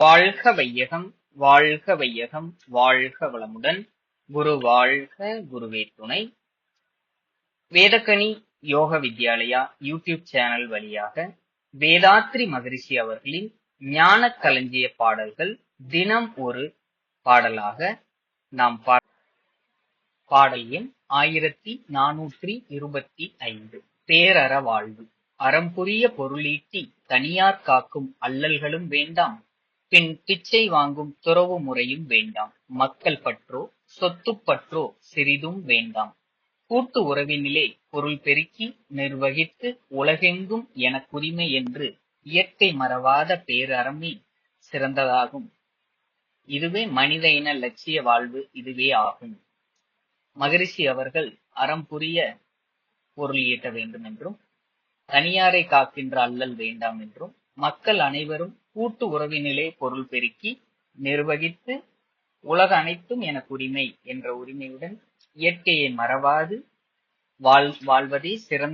வாழ்க வையகம் வாழ்க வையகம் வாழ்க வளமுடன். குரு வாழ்க குருவே துணை. வேதக்கணி யோக வித்யாலயா யூடியூப் சேனல் வழியாக வேதாத்ரி மகரிஷி அவர்களின் ஞான களஞ்சிய பாடல்கள் தினம் ஒரு பாடலாக நாம் பா பாடல் எண் ஆயிரத்தி நானூற்றி இருபத்தி ஐந்து. பேரற வாழ்வு அறம்புரிய பொருளீட்டி தனியார் காக்கும் அல்லல்களும் வேண்டாம். பின் பிச்சை வாங்கும் துறவு முறையும் வேண்டாம். மக்கள் பற்றோ சொத்துப் பற்றோ சிறிதும் வேண்டாம். கூட்டு உறவினிலே பொருள் பெருக்கி நிர்வகித்து உலகெங்கும் எனக்குரிமை என்று இயற்கை மறவாத பேரறமே சிறந்ததாகும். இதுவே மனித இன லட்சிய வாழ்வு இதுவே ஆகும். மகரிஷி அவர்கள் அறம் புரிய பொருள் ஈட்ட வேண்டும் என்றும் தனியாரை காக்கின்ற அல்லல் வேண்டாம் என்றும் மக்கள் அனைவரும் கூட்டு உறவினிலே பொருள் பெருக்கி நிர்வகித்து உலக அனைத்தும் எனக்கு உரிமை என்ற உரிமையுடன் இயற்கையை மறவாது வாழ் வாழ்வதே சிறந்த